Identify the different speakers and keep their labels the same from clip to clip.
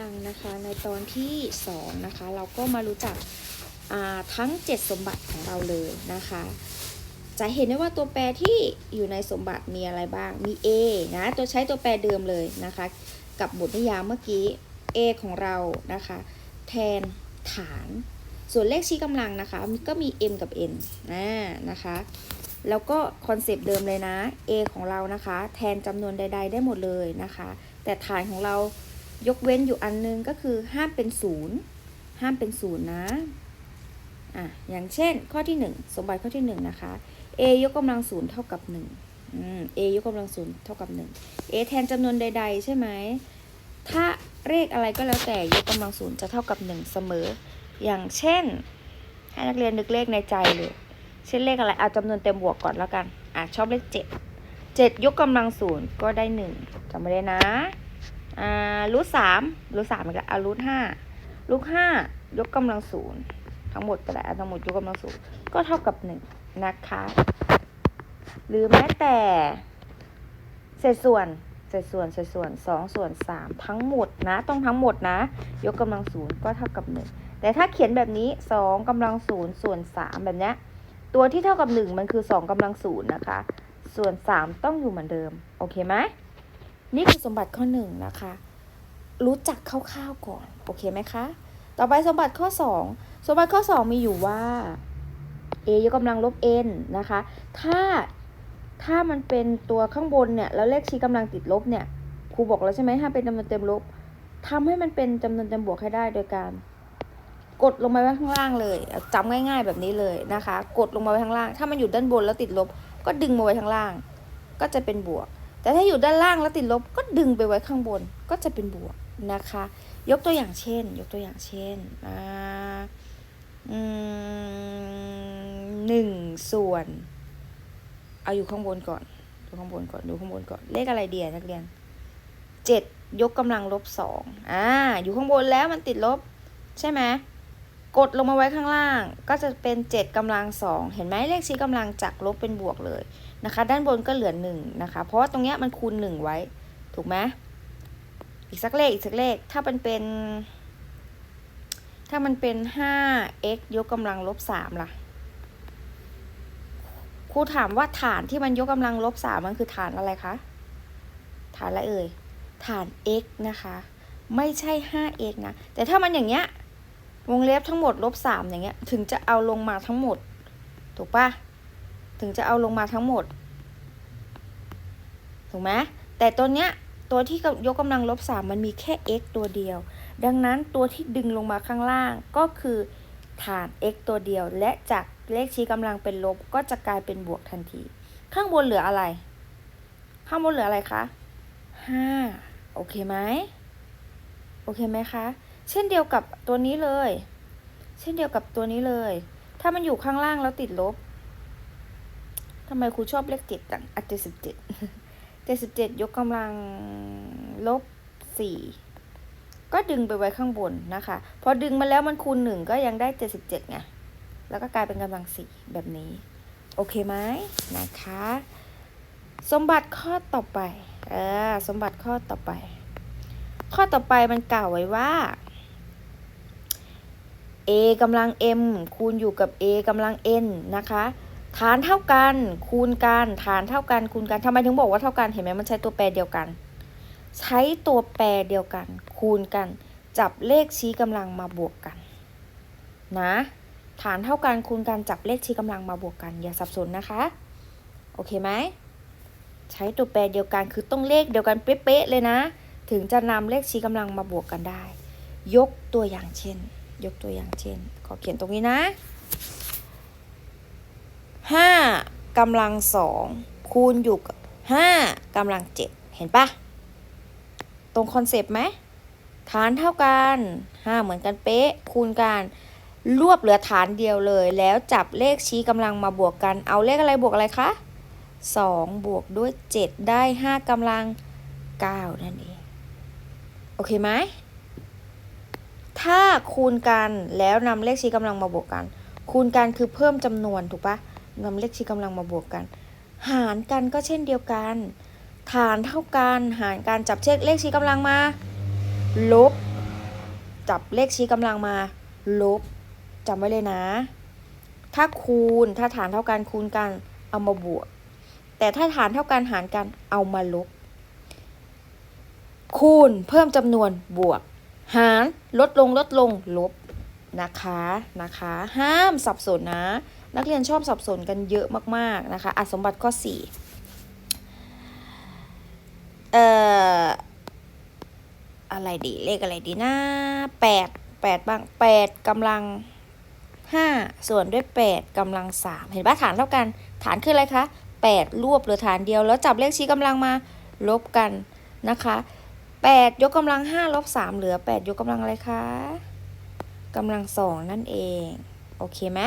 Speaker 1: ลังนะคะในตอนที่2นะคะเราก็มารู้จักทั้ง 7 สมบัติของเราเลยนะคะ จะเห็นได้ว่าตัวแปรที่อยู่ในสมบัติมีอะไรบ้างมี A นะตัวใช้ตัวแปรเดิมเลยนะคะ กับบทนิยามเมื่อกี้ A ของเรานะคะ แทนฐาน ส่วนเลขชี้กำลังนะคะก็มี m กับ n นะนะคะ แล้วก็คอนเซปต์เดิมเลยนะ A ของเรานะคะ แทนจำนวนใด ๆ ได้หมดเลยนะคะ แต่ฐานของเรา ยกเว้นอยู่อันนึงก็คือห้ามเป็นศูนย์ห้ามเป็นศูนย์นะอะอย่างเช่นข้อที่ 1 สมบัติข้อที่ 1 นะคะ a ยกกำลังศูนย์เท่ากับ1อืม a ยกกำลังศูนย์เท่ากับ 1 a แทนจำนวนใด ๆ ใช่ไหมถ้าเลขอะไรก็แล้วแต่ยกกำลังศูนย์จะเท่ากับ 1 เสมอ อย่างเช่น ให้นักเรียนนึกเลขในใจเลยเช่นเลขอะไรเอาจำนวนเต็มบวกก่อนแล้วกันอะชอบเลขเจ็ดเจ็ดยกกำลังศูนย์ก็ได้หนึ่งจำไม่ได้นะ อ่ารูทสามรูทสามอีกแล้วอะรูทห้ารูทห้ายกกำลังศูนย์ทั้งหมดก็ได้อะทั้งหมดยกกำลังศูนย์ก็เท่ากับหนึ่งนะคะ หรือแม้แต่เศษส่วนเศษส่วนเศษส่วนสองส่วนสามทั้งหมดนะ ต้องทั้งหมดนะ ยกกำลังศูนย์ก็เท่ากับหนึ่งแต่ถ้าเขียนแบบนี้สองกำลังศูนย์ส่วนสามแบบเนี้ยตัวที่เท่ากับ1มันคือ2กำลังศูนย์นะคะ ส่วน3ต้องอยู่เหมือนเดิม โอเคไหม นี่คือสมบัติข้อ1นะคะ รู้จักคร่าวๆก่อน โอเคไหมคะ ต่อไปสมบัติข้อ 2 สมบัติข้อ 2 มีอยู่ว่า a ยกกำลังลบ n นะคะ ถ้าถ้ามันเป็นตัวข้างบนเนี่ย แล้วเลขชี้กำลังติดลบเนี่ย ครูบอกแล้วใช่ไหมถ้าเป็นจำนวนเต็มลบทำให้มันเป็นจำนวนเต็มบวกให้ได้โดยการ กดลงไปไว้ข้างล่างเลยเอาจำง่าย ๆแบบนี้เลยนะคะ กดลงมาไว้ข้างล่าง ถ้ามันอยู่ด้านบนแล้วติดลบ ก็ดึงมาไว้ข้างล่าง ก็จะเป็นบวก แต่ถ้าอยู่ด้านล่างแล้วติดลบก็ดึงไปไว้ข้างบนก็จะเป็นบวกนะคะ ยกตัวอย่างเช่น ยกตัวอย่างเช่นอ่าหนึ่งส่วน เอาอยู่ข้างบนก่อนดูข้างบนก่อนดูข้างบนก่อนเลขอะไรเดียนักเรียนเจ็ดยกกำลังลบสองอ่าอยู่ข้างบนแล้วมันติดลบ ใช่ไหมกดลงมาไว้ข้างล่าง ก็จะเป็น7กำลังสองเห็นไหมเลขชี้กำลังจากลบเป็นบวกเลย นะคะ ด้านบนก็เหลือ1นะคะ เพราะว่าตรงเนี้ยมันคูณ1ไว้ ถูกไหมอีกสักเลขอีกสักเลข ถ้ามันเป็น ถ้ามันเป็น 5x ยกกำลังลบ3ล่ะ ครูถามว่าฐานที่มันยกกำลังลบ3มันคือฐานอะไรคะ ฐานอะไรเอ่ย ฐาน x นะคะ ไม่ใช่ 5x นะ แต่ถ้ามันอย่างเงี้ย วงเล็บทั้งหมดลบสามอย่างเงี้ย ถึงจะเอาลงมาทั้งหมด ถูกปะ ถึงจะเอาลงมาทั้งหมด ถูกไหมแต่ตัวเนี้ยตัวที่ยกกำลังลบสามมันมีแค่ x ตัวเดียว ดังนั้นตัวที่ดึงลงมาข้างล่างก็คือฐาน x ตัวเดียว และจากเลขชี้กำลังเป็นลบก็จะกลายเป็นบวกทันที ข้างบนเหลืออะไร ข้างบนเหลืออะไรคะห้าโอเคไหมโอเคไหมคะ เช่นเดียวกับตัวนี้เลย เช่นเดียวกับตัวนี้เลย ถ้ามันอยู่ข้างล่างแล้วติดลบ ทำไมครูชอบเลขเจ็ดจังอะเจ็ดสิบเจ็ดเจ็ดสิบเจ็ดยกกำลังลบสี่ก็ดึงไปไว้ข้างบนนะคะ พอดึงมาแล้วมันคูณหนึ่งก็ยังได้เจ็ดสิบเจ็ดไง แล้วก็กลายเป็นกำลังสี่แบบนี้ โอเคไหมนะคะ สมบัติข้อต่อไป เออ สมบัติข้อต่อไป ข้อต่อไปมันกล่าวไว้ว่า a กำลัง m คูณอยู่กับ a กำลัง n นะคะ ฐานเท่ากัน คูณกันฐานเท่ากันคูณกันทำไมถึงบอกว่าเท่ากันเห็นไหมมันใช้ตัวแปรเดียวกัน ใช้ตัวแปรเดียวกัน คูณกัน จับเลขชี้กำลังมาบวกกันนะฐานเท่ากันคูณกันจับเลขชี้กำลังมาบวกกัน อย่าสับสนนะคะ โอเคไหมใช้ตัวแปรเดียวกันคือต้องเลขเดียวกันเป๊ะๆเลยนะ ถึงจะนำเลขชี้กำลังมาบวกกันได้ ยกตัวอย่างเช่น ยกตัวอย่างเช่นขอเขียนตรงนี้นะ ห้ากำลังสองคูณอยู่กับห้ากำลังเจ็ดเห็นปะตรงคอนเซปต์ไหมฐานเท่ากันห้าเหมือนกันเป๊ะ คูณกัน รวบเหลือฐานเดียวเลย แล้วจับเลขชี้กำลังมาบวกกัน เอาเลขอะไรบวกอะไรคะสองบวกด้วยเจ็ดได้ห้ากำลังเก้านั่นเอง โอเคไหม ถ้าคูณกันแล้วนำเลขชี้กำลังมาบวกกัน คูณกันคือเพิ่มจำนวนถูกปะ นำเลขชี้กำลังมาบวกกัน หารกันก็เช่นเดียวกัน ฐานเท่ากันหารกันจับเช็คเลขชี้กำลังมา ลบ จับเลขชี้กำลังมา ลบจำไว้เลยนะ ถ้าคูณถ้าฐานเท่ากันคูณกันเอามาบวก แต่ถ้าฐานเท่ากันหารกันเอามาลบ คูณเพิ่มจำนวนบวก หารลดลงลดลงลบนะคะนะคะ ห้ามสับสนนะ นักเรียนชอบสับสนกันเยอะมากๆนะคะอะสมบัติข้อ4เอ่ออะไรดีเลขอะไรดีนะแปดแปดบ้างแปดกำลังห้าส่วนด้วยแปดกำลังสามเห็นปะฐานเท่ากัน ฐานคืออะไรคะแปดรวบเหลือฐานเดียว แล้วจับเลขชี้กำลังมาลบกันนะคะแปดยกกำลังห้าลบสามเหลือแปดยกกำลังอะไรคะกำลังสองนั่นเอง โอเคไหม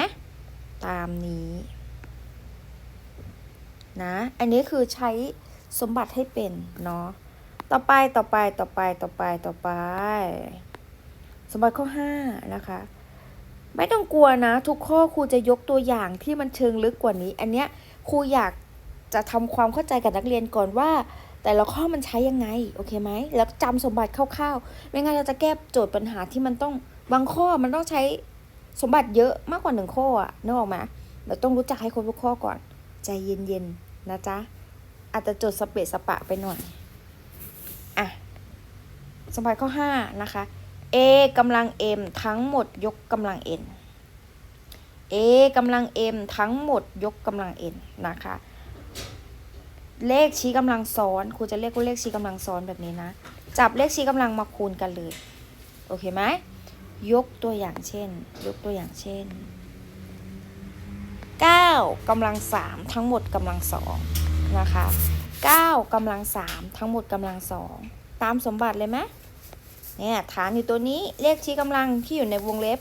Speaker 1: ตามนี้นะอันนี้คือใช้สมบัติให้เป็นเนาะต่อไปต่อไปต่อไปต่อไปต่อไป สมบัติข้อ5นะคะ ไม่ต้องกลัวนะ ทุกข้อครูจะยกตัวอย่างที่มันเชิงลึกกว่านี้ อันเนี้ยครูอยากจะทำความเข้าใจกับนักเรียนก่อนว่า แต่ละข้อมันใช้ยังไงโอเคไหมแล้วจำสมบัติคร่าวๆไม่งั้นเราจะแก้โจทย์ปัญหาที่มันต้องบางข้อมันต้องใช้ สมบัติเยอะมากกว่าหนึ่งข้ออะนึกออกไหมเราต้องรู้จักให้ครบทุกข้อก่อน ใจเย็นๆนะจ๊ะ อาจจะจดสเปะสปะไปหน่อย อะ สมบัติข้อ5นะคะ a กำลัง m ทั้งหมดยกกำลัง n a กำลัง m ทั้งหมดยกกำลัง n นะคะ เลขชี้กำลังซ้อนครูจะเรียกว่าเลขชี้กำลังซ้อนแบบนี้นะ จับเลขชี้กำลังมาคูณกันเลย โอเคไหม ยกตัวอย่างเช่น ยกตัวอย่างเช่น 9กำลัง 3 ทั้งหมดกำลัง2นะคะ9กำลัง 3 ทั้งหมดกำลัง2ตามสมบัติเลยไหมเนี่ยฐานอยู่ตัวนี้เลขชี้กำลังที่อยู่ในวงเล็บ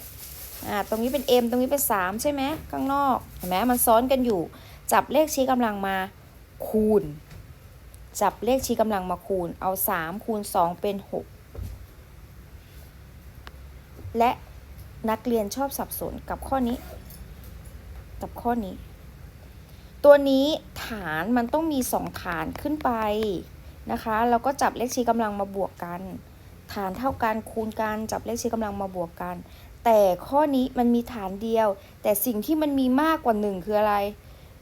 Speaker 1: อ่าตรงนี้เป็น m ตรงนี้เป็น 3 ใช่ไหมข้างนอกเห็นไหมมันซ้อนกันอยู่ จับเลขชี้กำลังมาคูณ จับเลขชี้กำลังมาคูณ เอา 3 คูณ 2 เป็น 6 และนักเรียนชอบสับสนกับข้อนี้ กับข้อนี้ ตัวนี้ฐานมันต้องมี2ฐานขึ้นไปนะคะแล้วก็จับเลขชี้กำลังมาบวกกัน ฐานเท่ากันคูณกันจับเลขชี้กำลังมาบวกกัน แต่ข้อนี้มันมีฐานเดียว แต่สิ่งที่มันมีมากกว่าหนึ่งคืออะไร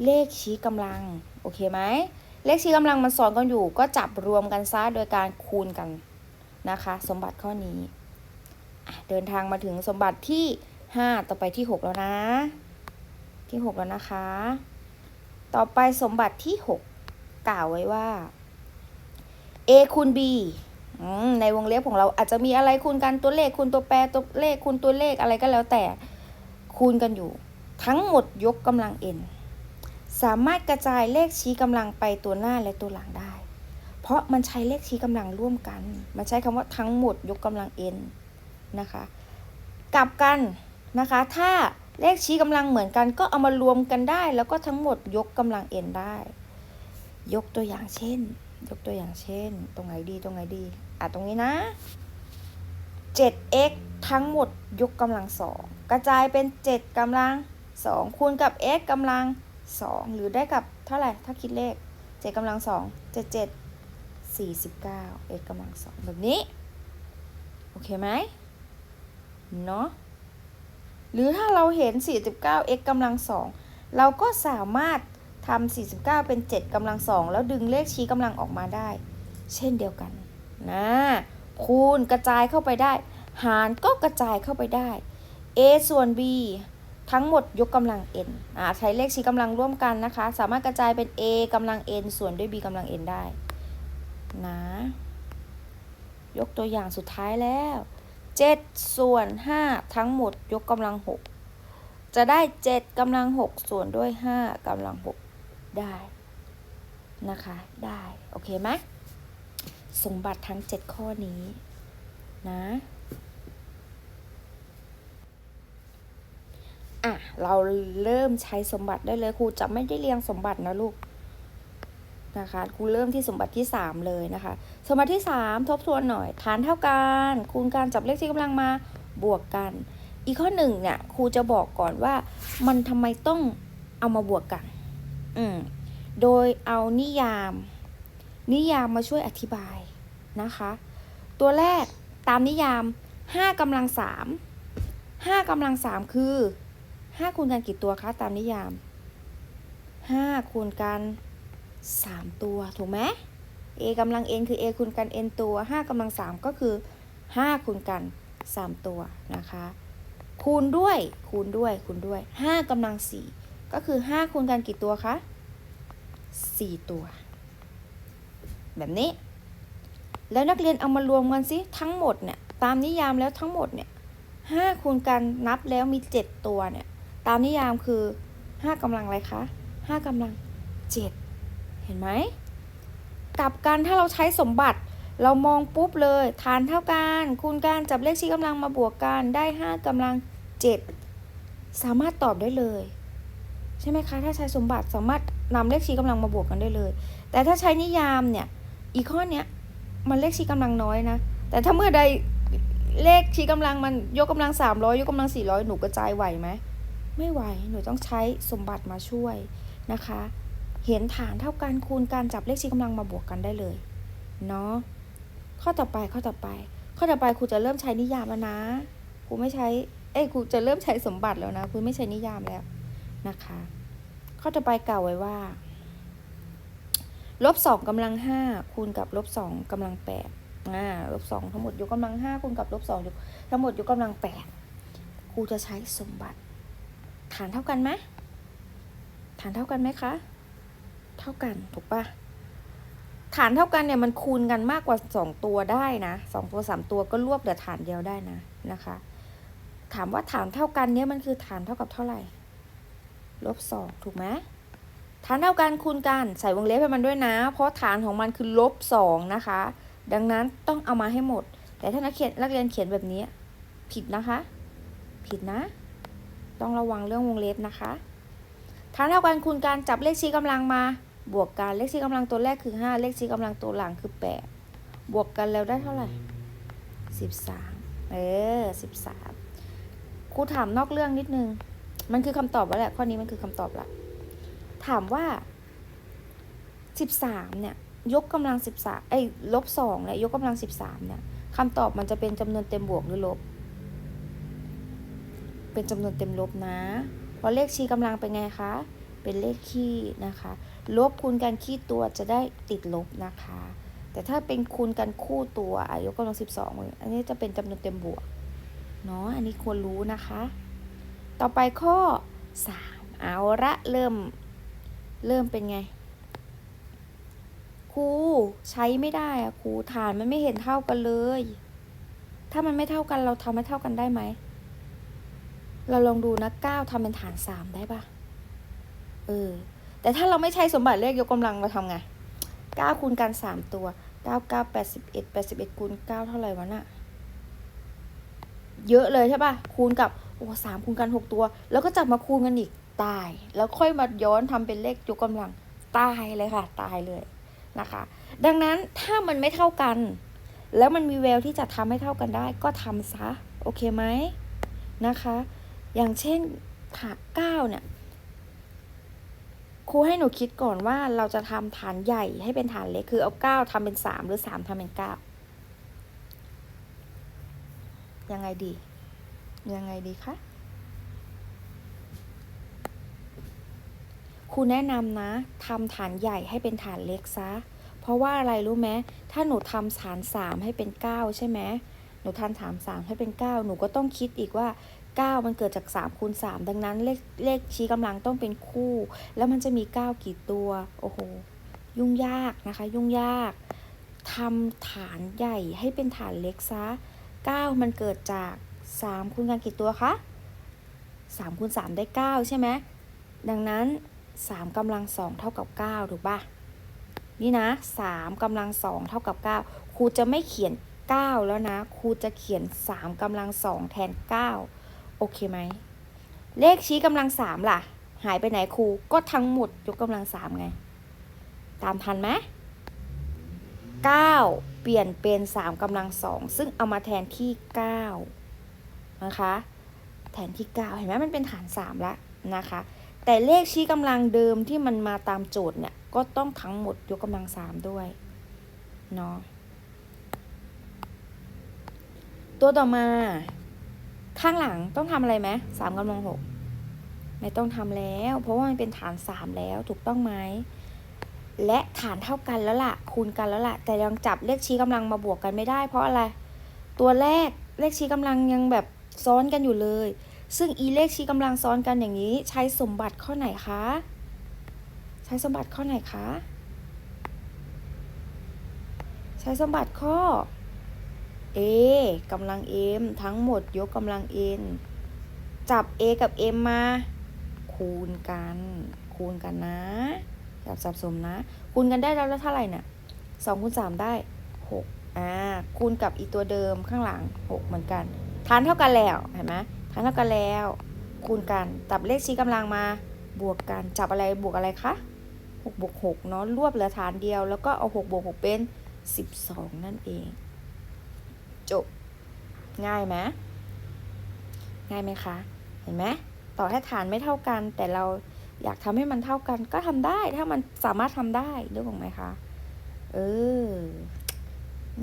Speaker 1: เลขชี้กำลังโอเคไหมเลขชี้กำลังมันสอนกันอยู่ ก็จับรวมกันซะโดยการคูณกันนะคะ สมบัติข้อนี้ เดินทางมาถึงสมบัติที่ 5 ต่อไปที่ 6 แล้วนะ ที่ 6 แล้วนะคะ ต่อไปสมบัติที่ 6 กล่าวไว้ว่า a คูณ b ในวงเล็บของเราอาจจะมีอะไรคูณกันตัวเลขคูณตัวแปรตัวเลขคูณตัวเลขอะไรก็แล้วแต่คูณกันอยู่ ทั้งหมดยกกำลัง n สามารถกระจายเลขชี้กำลังไปตัวหน้าและตัวหลังได้ เพราะมันใช้เลขชี้กำลังร่วมกัน มันใช้คำว่าทั้งหมดยกกำลัง n นะคะ กลับกันนะคะ ถ้าเลขชี้กำลังเหมือนกันก็เอามารวมกันได้ แล้วก็ทั้งหมดยกกำลัง n ได้ ยกตัวอย่างเช่น ยกตัวอย่างเช่น ตรงไหนดีตรงไหนดี อะตรงนี้นะ 7x ทั้งหมดยกกำลังสองกระจายเป็น 7กำลังสองคูณกับ x กำลังสองหรือได้กับเท่าไหร่ถ้าคิดเลข 7กำลังสอง7 7 49 x กำลังสองแบบนี้ โอเคไหม เนาะหรือถ้าเราเห็น 49 x กำลังสองเราก็สามารถทำ49 เป็น 7กำลังสองแล้วดึงเลขชี้กำลังออกมาได้ เช่นเดียวกันนะคูณกระจายเข้าไปได้ หารก็กระจายเข้าไปได้ a ส่วน b ทั้งหมดยกกำลัง n อ่าใช้เลขชี้กำลังร่วมกันนะคะ สามารถกระจายเป็น a กำลัง n ส่วนด้วย b กำลัง n ได้นะ ยกตัวอย่างสุดท้ายแล้ว 7 ส่วน 5 ทั้งหมดยกกำลัง 6 จะได้ 7กำลัง 6 ส่วนด้วย 5กำลัง 6 ได้นะคะ ได้ โอเคไหมสมบัติทั้ง 7 ข้อนี้นะอะ เราเริ่มใช้สมบัติได้เลยครูจะไม่ได้เรียงสมบัตินะลูก นะคะครูเริ่มที่สมบัติที่ 3 เลยนะคะ สมบัติที่ 3 ทบทวนหน่อย ฐานเท่ากันคูณการจับเลขที่กำลังมาบวกกัน อีกข้อหนึ่งเนี่ยครูจะบอกก่อนว่ามันทำไมต้องเอามาบวกกัน อืมโดยเอานิยาม นิยามมาช่วยอธิบายนะคะ ตัวแรกตามนิยามห้ากำลังสามห้ากำลังสามคือห้าคูณกันกี่ตัวคะตามนิยามห้าคูณกัน สามตัวถูกไหม a กำลัง n คือ a คูณกัน n ตัวห้ากำลังสามก็คือห้าคูณกันสามตัวนะคะ คูณด้วยคูณด้วยคูณด้วยห้ากำลังสี่ก็คือห้าคูณกันกี่ตัวคะสี่ตัว แบบนี้ แล้วนักเรียนเอามารวมกันสิทั้งหมดเนี่ยตามนิยามแล้วทั้งหมดเนี่ยห้าคูณกันนับแล้วมีเจ็ดตัวเนี่ย ตามนิยามคือห้ากำลังอะไรคะห้ากำลังเจ็ด เห็นไหมกลับกันถ้าเราใช้สมบัติ เรามองปุ๊บเลยฐานเท่ากันคูณกันจับเลขชี้กำลังมาบวกกันได้ห้ากำลังเจ็ดสามารถตอบได้เลย ใช่ไหมคะ ถ้าใช้สมบัติสามารถนำเลขชี้กำลังมาบวกกันได้เลย แต่ถ้าใช้นิยามเนี่ยอีกข้อเนี้ยมันเลขชี้กำลังน้อยนะ แต่ถ้าเมื่อใดเลขชี้กำลังมันยกกำลัง 300 ยกกำลัง 400 หนูกระจายไหวไหมไม่ไหวหนูต้องใช้สมบัติมาช่วยนะคะ เห็นฐานเท่ากันคูณการจับเลขชี้กำลังมาบวกกันได้เลยเนาะข้อต่อไปข้อต่อไป ข้อต่อไปครูจะเริ่มใช้นิยามแล้วนะครูไม่ใช้เอ้ยครูจะเริ่มใช้สมบัติแล้วนะครูไม่ใช้นิยามแล้วนะคะ ข้อต่อไปกล่าวไว้ว่าลบสองกำลังห้าคูณกับลบสองกำลังแปดอ่าลบสองทั้งหมดยกกำลังห้าคูณกับลบสองยกทั้งหมดยกกำลังแปดครูจะใช้สมบัติ ฐานเท่ากันไหมฐานเท่ากันไหมคะ เท่ากันถูกปะฐานเท่ากันเนี่ยมันคูณกันมากกว่าสองตัวได้นะสองตัวสามตัวก็รวบเหลือฐานเดียวได้นะนะคะ ถามว่าฐานเท่ากันเนี่ยมันคือฐานเท่ากับเท่าไหร่ลบสองถูกไหมฐานเท่ากันคูณกันใส่วงเล็บให้มันด้วยนะ เพราะฐานของมันคือลบสองนะคะ ดังนั้นต้องเอามาให้หมด แต่ถ้านักเขียนนักเรียนเขียนแบบนี้ ผิดนะคะ ผิดนะ ต้องระวังเรื่องวงเล็บนะคะฐานเท่ากันคูณกันจับเลขชี้กำลังมา บวกกันเลขชี้กำลังตัวแรกคือ 5 เลขชี้กำลังตัวหลังคือ 8 บวกกันแล้วได้เท่าไหร่ 13 เออ 13ครูถามนอกเรื่องนิดนึง มันคือคำตอบแล้วแหละ ข้อนี้มันคือคำตอบละถามว่า 13 เนี่ย ยกกำลัง 13ไอ้ลบ2เนี่ยยกกำลัง 13 เนี่ยคำตอบมันจะเป็นจำนวนเต็มบวกหรือลบ เป็นจำนวนเต็มลบนะ เพราะเลขชี้กำลังเป็นไงคะ เป็นเลขคี่นะคะ ลบคูณกันคี่ตัวจะได้ติดลบนะคะ แต่ถ้าเป็นคูณกันคู่ตัวอายกกำลัง12เลยอันนี้จะเป็นจำนวนเต็มบวกเนาะอันนี้ควรรู้นะคะ ต่อไปข้อ 3 เอาละเริ่ม เริ่มเป็นไงครูใช้ไม่ได้อะครูฐานมันไม่เห็นเท่ากันเลย ถ้ามันไม่เท่ากันเราทำให้เท่ากันได้ไหม เราลองดูนะ9ทำเป็นฐาน3ได้ปะเออ แต่ถ้าเราไม่ใช้สมบัติเลขยกกำลังเราทำไง9คูณกัน 3 ตัว 9 9 81 81คูณ9เท่าไหร่วะน่ะเยอะเลยใช่ปะคูณกับโอ้สามคูณกันหกตัว แล้วก็จับมาคูณกันอีกตาย แล้วค่อยมาย้อนทำเป็นเลขยกกำลังตายเลยค่ะ ตายเลยนะคะ ดังนั้นถ้ามันไม่เท่ากัน แล้วมันมีแววที่จะทำให้เท่ากันได้ ก็ทำซะ โอเคไหมนะคะ อย่างเช่นฐานเก้าเนี่ย ครูให้หนูคิดก่อนว่าเราจะทำฐานใหญ่ให้เป็นฐานเล็กคือเอาเก้าทำเป็นสามหรือสามทำเป็นเก้ายังไงดี ยังไงดีคะครูแนะนำนะทำฐานใหญ่ให้เป็นฐานเล็กซะ เพราะว่าอะไรรู้ไหมถ้าหนูทำฐานสามให้เป็นเก้าใช่ไหมหนูทำฐานสามให้เป็นเก้าหนูก็ต้องคิดอีกว่า เก้ามันเกิดจากสามคูณสามดังนั้นเลขเลขชี้กำลังต้องเป็นคู่ แล้วมันจะมีเก้ากี่ตัว โอ้โห ยุ่งยากนะคะ ยุ่งยากทำฐานใหญ่ให้เป็นฐานเล็กซะเก้ามันเกิดจากสามคูณกันกี่ตัวคะสามคูณสามได้เก้าใช่ไหม ดังนั้นสามกำลังสองเท่ากับเก้าถูกปะนี่นะสามกำลังสองเท่ากับเก้าครูจะไม่เขียนเก้าแล้วนะ ครูจะเขียนสามกำลังสองแทนเก้า โอเคไหม เลขชี้กำลังสามล่ะ หายไปไหนครู ก็ทั้งหมดยกกำลังสามไง ตามทันไหมเก้าเปลี่ยนเป็นสามกำลังสองซึ่งเอามาแทนที่เก้านะคะแทนที่เก้าเห็นไหมมันเป็นฐานสามและนะคะ แต่เลขชี้กำลังเดิมที่มันมาตามโจทย์เนี่ยก็ต้องทั้งหมดยกกำลังสามด้วยเนาะตัวต่อมา ข้างหลังต้องทำอะไรไหมสามกำลังหกไม่ต้องทำแล้ว เพราะว่ามันเป็นฐานสามแล้วถูกต้องไหมและฐานเท่ากันแล้วล่ะ คูณกันแล้วล่ะ แต่ยังจับเลขชี้กำลังมาบวกกันไม่ได้ เพราะอะไร ตัวแรกเลขชี้กำลังยังแบบซ้อนกันอยู่เลย ซึ่งอีเลขชี้กำลังซ้อนกันอย่างนี้ ใช้สมบัติข้อไหนคะ ใช้สมบัติข้อไหนคะ ใช้สมบัติข้อ a กำลัง m ทั้งหมดยกกำลัง n จับ a กับ m มา คูณกัน คูณกันนะอย่าสับสนนะ คูณกันได้แล้วแล้วเท่าไหร่นี่ยสองคูณสามได้หกอ่าคูณกับอีตัวเดิมข้างหลังหกเหมือนกันฐานเท่ากันแล้วเห็นไหมฐานเท่ากันแล้ว คูณกันจับเลขชี้กำลังมาบวกกันจับอะไรบวกอะไรคะหกบวกหกเนาะรวบเหลือฐานเดียว แล้วก็เอาหกบวกหกเป็นสิบสองนั่นเอง จบ ง่ายไหมง่ายไหมคะ เห็นไหมต่อให้ฐานไม่เท่ากัน แต่เราอยากทำให้มันเท่ากันก็ทำได้ถ้ามันสามารถทำได้นึกออกไหมคะเออ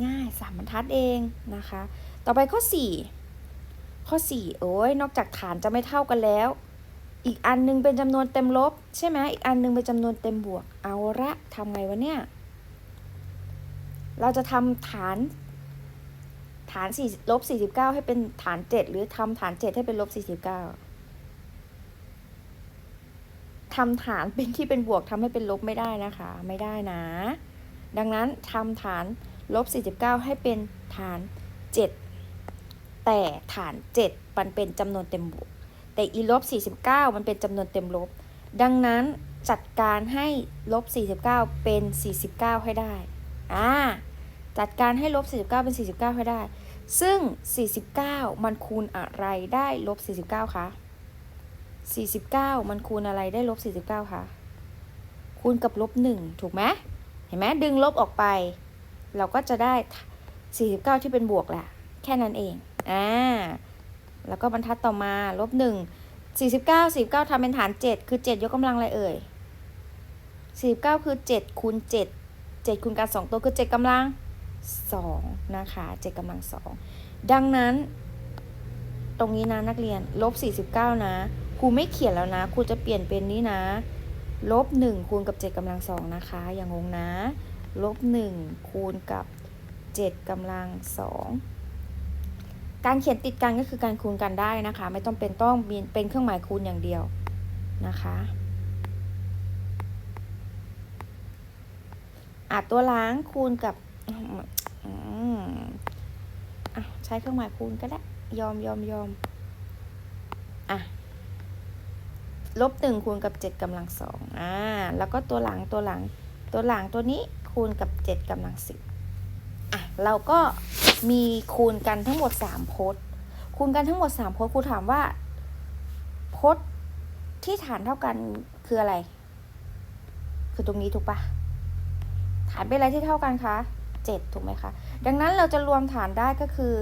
Speaker 1: ง่ายสามบรรทัดเองนะคะ ต่อไปข้อ4ข้อ4โอ้ยนอกจากฐานจะไม่เท่ากันแล้ว อีกอันนึงเป็นจำนวนเต็มลบ ใช่ไหมอีกอันนึงเป็นจำนวนเต็มบวก เอาละทำไงวะเนี่ย เราจะทำฐาน ฐาน4ลบ49ให้เป็นฐาน7หรือทำฐาน7ให้เป็นลบ49ทำฐานเป็นที่เป็นบวกทำให้เป็นลบไม่ได้นะคะ ไม่ได้นะ ดังนั้นทำฐานลบ49ให้เป็นฐาน7แต่ฐาน7มันเป็นจำนวนเต็มบวก แต่อีลบ49มันเป็นจำนวนเต็มลบ ดังนั้นจัดการให้ลบ49เก้าเป็น49ให้ได้อ่าจัดการให้ลบ49 เป็น 49 ให้ได้ ซึ่ง 49 มันคูณอะไรได้ลบ 49 คะ 49 มันคูณอะไรได้ลบ 49 คะ คูณกับลบ 1 ถูกไหม เห็นไหมดึงลบออกไป เราก็จะได้ 49 ที่เป็นบวกแหละ แค่นั้นเอง อ่า แล้วก็บรรทัดต่อมาลบ 1 49 49ทำเป็นฐาน 7 คือ 7 ยกกำลังอะไรเอ่ย 49 คือ 7คูณ7 7คูณกัน2ตัวคือ 7กำลัง 2 นะคะ7กำลัง2ดังนั้น ตรงนี้นะนักเรียนลบ49 นะครูไม่เขียนแล้วนะครูจะเปลี่ยนเป็นนี้นะลบ1คูณกับ7กำลัง2นะคะ อย่างงงนะลบ1คูณกับ7กำลัง2การเขียนติดกันก็คือการคูณกันได้นะคะ ไม่ต้องเป็นต้องเป็นเครื่องหมายคูณอย่างเดียวนะคะอะตัวล้างคูณกับ อะใช้เครื่องหมายคูณก็ได้ ยอมยอมยอมอะลบหนึ่งคูณกับเจ็ดกำลังสองอ่า แล้วก็ตัวหลังตัวหลัง ตัวหลังตัวนี้คูณกับเจ็ดกำลังสิบอะ เราก็มีคูณกันทั้งหมดสามพจน์ คูณกันทั้งหมดสามพจน์ครูถามว่า พจน์ที่ฐานเท่ากันคืออะไร คือตรงนี้ถูกปะฐานเป็นอะไรที่เท่ากันคะ เจ็ดถูกไหมคะ ดังนั้นเราจะรวมฐานได้ก็คือ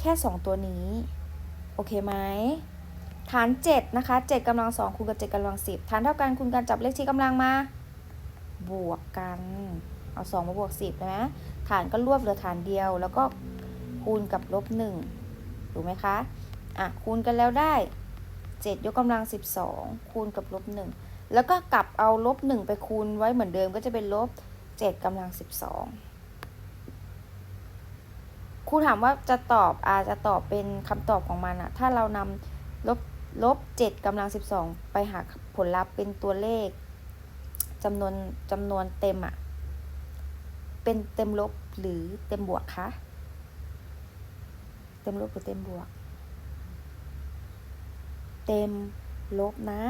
Speaker 1: แค่สองตัวนี้ โอเคไหมฐาน 7 นะคะ 7กำลัง2คูณกับ 7กำลัง 10 ฐานเท่ากันคูณกันจับเลขชี้กำลังมา บวกกัน เอา 2 มาบวก 10นะฐานก็รวบเหลือฐานเดียว แล้วก็คูณกับลบ1ถูกไหมคะ อะ คูณกันแล้วได้ 7 ยกกำลัง 12 คูณกับลบ1แล้วก็กลับเอาลบ1ไปคูณไว้เหมือนเดิมก็จะเป็นลบ7กำลัง 12ค รูถามว่าจะตอบอาจจะตอบเป็นคำตอบของมันอะถ้าเรานำลบลบเจ็ดกำลังสิบสองไปหาผลลัพธ์เป็นตัวเลขจำนวนจำนวนเต็มอะเป็นเต็มลบหรือเต็มบวกคะ เต็มลบหรือเต็มบวก เต็มลบนะ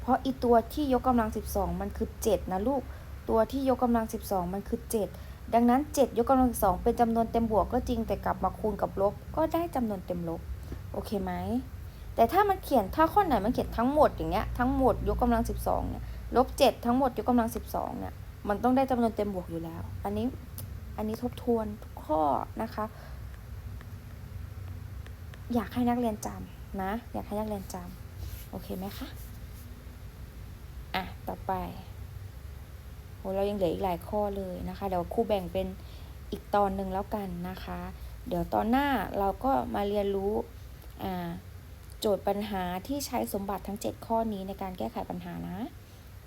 Speaker 1: เพราะอีตัวที่ยกกำลังสิบสองมันคือเจ็ดนะลูก ตัวที่ยกกำลังสิบสองมันคือเจ็ด ดังนั้น 7 ยกกำลังสองเป็นจำนวนเต็มบวกก็จริงแต่กลับมาคูณกับลบ ก็ได้จำนวนเต็มลบ โอเคไหม แต่ถ้ามันเขียนถ้าข้อไหนมันเขียนทั้งหมดอย่างเงี้ยทั้งหมดยกกำลัง12เนี่ยลบ7ทั้งหมดยกกำลัง12เนี่ยมันต้องได้จำนวนเต็มบวกอยู่แล้ว อันนี้อันนี้ทบทวนทุกข้อนะคะ อยากให้นักเรียนจำนะ อยากให้นักเรียนจำโอเคไหมคะ อะ ต่อไป โหเรายังเหลืออีกหลายข้อเลยนะคะ เดี๋ยวครูแบ่งเป็นอีกตอนหนึ่งแล้วกันนะคะ เดี๋ยวตอนหน้าเราก็มาเรียนรู้โจทย์ปัญหาที่ใช้สมบัติทั้ง 7 ข้อนี้ในการแก้ไขปัญหานะ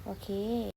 Speaker 1: โอเค